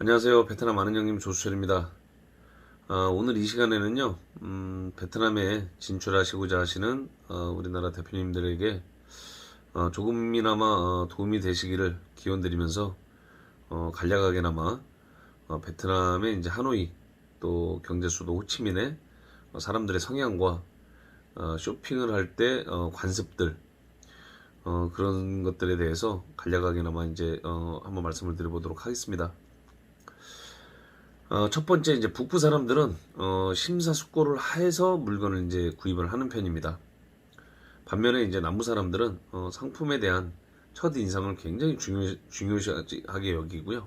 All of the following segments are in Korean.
안녕하세요. 베트남 아는 형님 조수철입니다. 아, 오늘 이 시간에는요, 음, 베트남에 진출하시고자 하시는 어, 우리나라 대표님들에게 어, 조금이나마 어, 도움이 되시기를 기원드리면서 어, 간략하게나마 어, 베트남의 이제 하노이 또 경제 수도 호치민의 어, 사람들의 성향과 어, 쇼핑을 할때 어, 관습들 어, 그런 것들에 대해서 간략하게나마 이제 어, 한번 말씀을 드려보도록 하겠습니다. 어, 첫 번째 이제 북부 사람들은 어, 심사숙고를 해서 물건을 이제 구입을 하는 편입니다. 반면에 이제 남부 사람들은 어, 상품에 대한 첫 인상을 굉장히 중요 중요시하게 여기고요.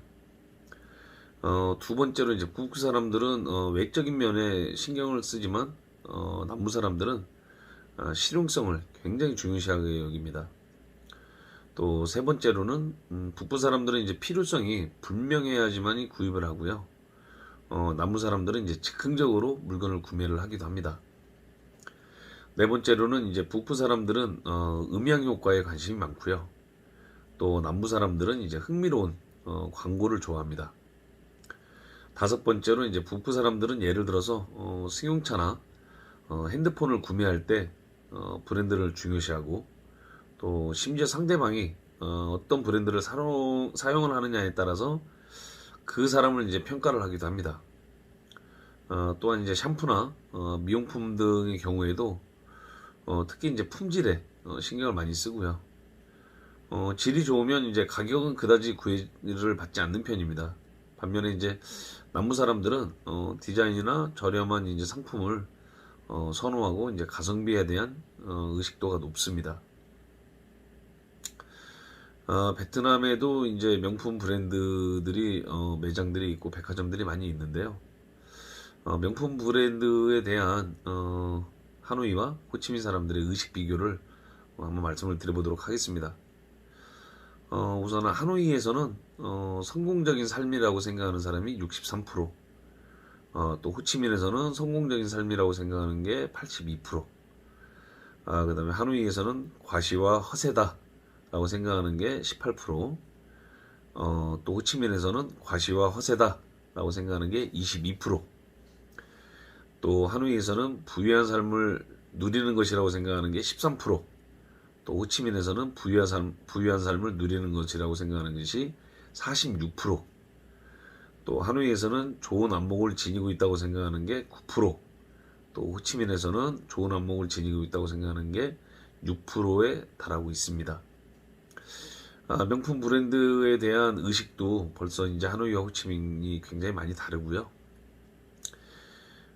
어, 두 번째로 이제 북부 사람들은 어, 외적인 면에 신경을 쓰지만 어, 남부 사람들은 아, 실용성을 굉장히 중요시하게 여깁니다. 또 세 번째로는 음, 북부 사람들은 이제 필요성이 분명해야지만이 구입을 하고요. 어, 남부 사람들은 이제 즉흥적으로 물건을 구매를 하기도 합니다. 네 번째로는 이제 북부 사람들은 어, 음향 효과에 관심이 많고요. 또 남부 사람들은 이제 흥미로운 어, 광고를 좋아합니다. 다섯 번째로 이제 북부 사람들은 예를 들어서 어, 승용차나 어, 핸드폰을 구매할 때 어, 브랜드를 중요시하고 또 심지어 상대방이 어, 떤 브랜드를 사용, 사용을 하느냐에 따라서 그 사람을 이제 평가를 하기도 합니다. 어, 또한 이제 샴푸나 어, 미용품 등의 경우에도 어, 특히 이제 품질에 어, 신경을 많이 쓰고요. 어, 질이 좋으면 이제 가격은 그다지 구애를 받지 않는 편입니다. 반면에 이제 남부 사람들은 어, 디자인이나 저렴한 이제 상품을 어, 선호하고 이제 가성비에 대한 어, 의식도가 높습니다. 어, 베트남에도 이제 명품 브랜드들이 어, 매장들이 있고 백화점들이 많이 있는데요. 어, 명품 브랜드에 대한 어, 하노이와 호치민 사람들의 의식 비교를 한번 말씀을 드려보도록 하겠습니다. 어, 우선 하노이에서는 어, 성공적인 삶이라고 생각하는 사람이 63%, 어, 또 호치민에서는 성공적인 삶이라고 생각하는 게 82%, 아, 그 다음에 하노이에서는 과시와 허세다 라고 생각하는 게 18%, 어, 또 호치민에서는 과시와 허세다 라고 생각하는 게 22%, 또 하노이에서는 부유한 삶을 누리는 것이라고 생각하는 게 13%, 또 호치민에서는 부유한, 삶, 부유한 삶을 누리는 것이라고 생각하는 것이 46%, 또 하노이에서는 좋은 안목을 지니고 있다고 생각하는 게 9%, 또 호치민에서는 좋은 안목을 지니고 있다고 생각하는 게 6%에 달하고 있습니다. 아, 명품 브랜드에 대한 의식도 벌써 이제 하노이와 호치민이 굉장히 많이 다르고요.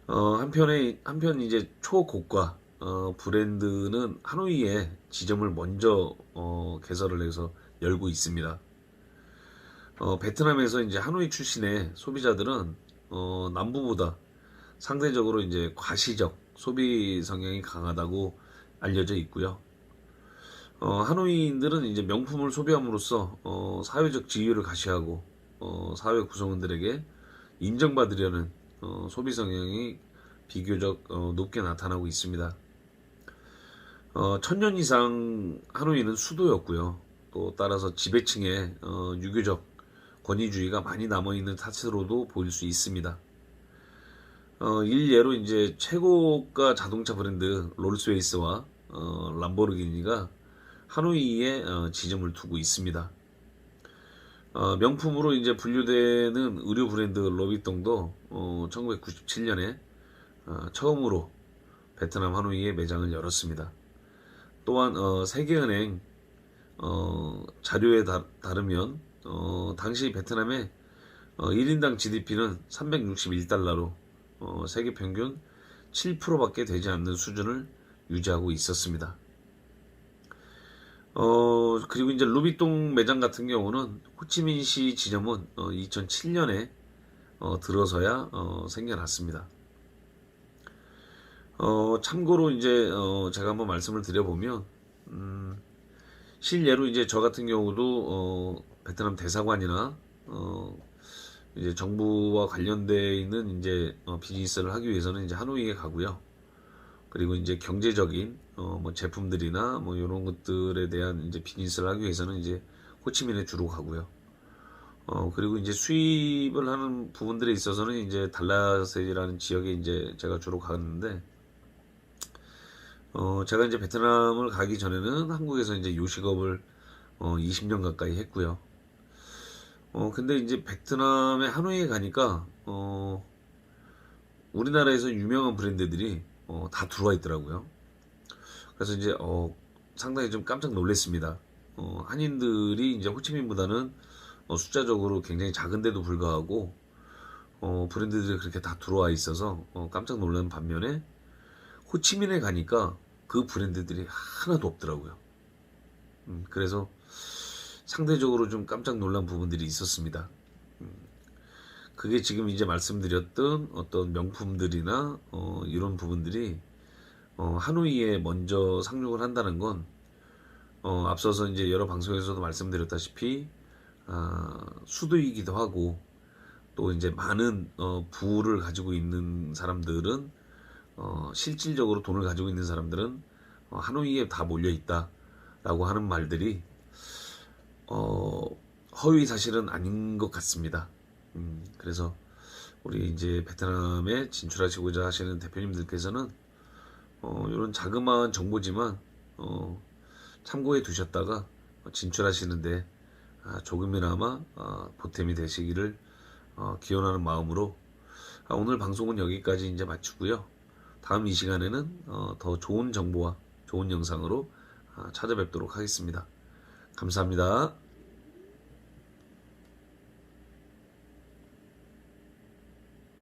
어, 한편에 한편 이제 초고가 어, 브랜드는 하노이에 지점을 먼저 어, 개설을 해서 열고 있습니다. 어, 베트남에서 이제 하노이 출신의 소비자들은 어, 남부보다 상대적으로 이제 과시적 소비 성향이 강하다고 알려져 있고요. 어, 하노이인들은 이제 명품을 소비함으로써 어, 사회적 지위를 가시하고 어, 사회 구성원들에게 인정받으려는 어, 소비 성향이 비교적 어, 높게 나타나고 있습니다. 어, 천년 이상 하노이는 수도였고요. 또 따라서 지배층의 어, 유교적 권위주의가 많이 남아있는 탓으로도 보일 수 있습니다. 어, 일예로 이제 최고가 자동차 브랜드 롤스웨이스와 어, 람보르기니가 하노이에 어, 지점을 두고 있습니다. 어, 명품으로 이제 분류되는 의류 브랜드 로비통도 어, 1997년에 어, 처음으로 베트남 하노이에 매장을 열었습니다. 또한 어, 세계은행 어, 자료에 다, 따르면 어, 당시 베트남의 어, 1인당 GDP는 361달러로 어, 세계 평균 7%밖에 되지 않는 수준을 유지하고 있었습니다. 어, 그리고 이제 루비통 매장 같은 경우는 호치민시 지점은 어, 2007년에 어, 들어서야 어, 생겨났습니다. 어, 참고로 이제 어, 제가 한번 말씀을 드려보면 음, 실예로 이제 저 같은 경우도 어, 베트남 대사관이나 어, 이제 정부와 관련돼 있는 이제 어, 비즈니스를 하기 위해서는 이제 하노이에 가고요. 그리고 이제 경제적인 어, 뭐 제품들이나 뭐 이런 것들에 대한 이제 비즈니스를 하기 위해서는 이제 호치민에 주로 가고요. 어, 그리고 이제 수입을 하는 부분들에 있어서는 이제 달라스라는 지역에 이제 제가 주로 갔는데, 어, 제가 이제 베트남을 가기 전에는 한국에서 이제 요식업을 어, 20년 가까이 했고요. 어, 근데 이제 베트남의 하노이에 가니까, 어, 우리나라에서 유명한 브랜드들이 어, 다 들어와 있더라고요. 그래서 이제 어, 상당히 좀 깜짝 놀랐습니다. 어, 한인들이 이제 호치민보다는 어, 숫자적으로 굉장히 작은데도 불구하고 어, 브랜드들이 그렇게 다 들어와 있어서 어, 깜짝 놀란 반면에 호치민에 가니까 그 브랜드들이 하나도 없더라고요. 음, 그래서 상대적으로 좀 깜짝 놀란 부분들이 있었습니다. 음, 그게 지금 이제 말씀드렸던 어떤 명품들이나 어, 이런 부분들이 어, 하노이에 먼저 상륙을 한다는 건 어, 앞서서 이제 여러 방송에서도 말씀드렸다시피 아, 수도이기도 하고 또 이제 많은 어, 부를 가지고 있는 사람들은 어, 실질적으로 돈을 가지고 있는 사람들은 어, 하노이에 다 몰려 있다라고 하는 말들이 어, 허위 사실은 아닌 것 같습니다. 음, 그래서 우리 이제 베트남에 진출하시고자 하시는 대표님들께서는 어, 이런 자그마한 정보지만 어, 참고해 두셨다가 진출하시는데 아, 조금이나마 아, 보탬이 되시기를 어, 기원하는 마음으로 아, 오늘 방송은 여기까지 이제 마치고요. 다음 이 시간에는 어, 더 좋은 정보와 좋은 영상으로 아, 찾아뵙도록 하겠습니다. 감사합니다.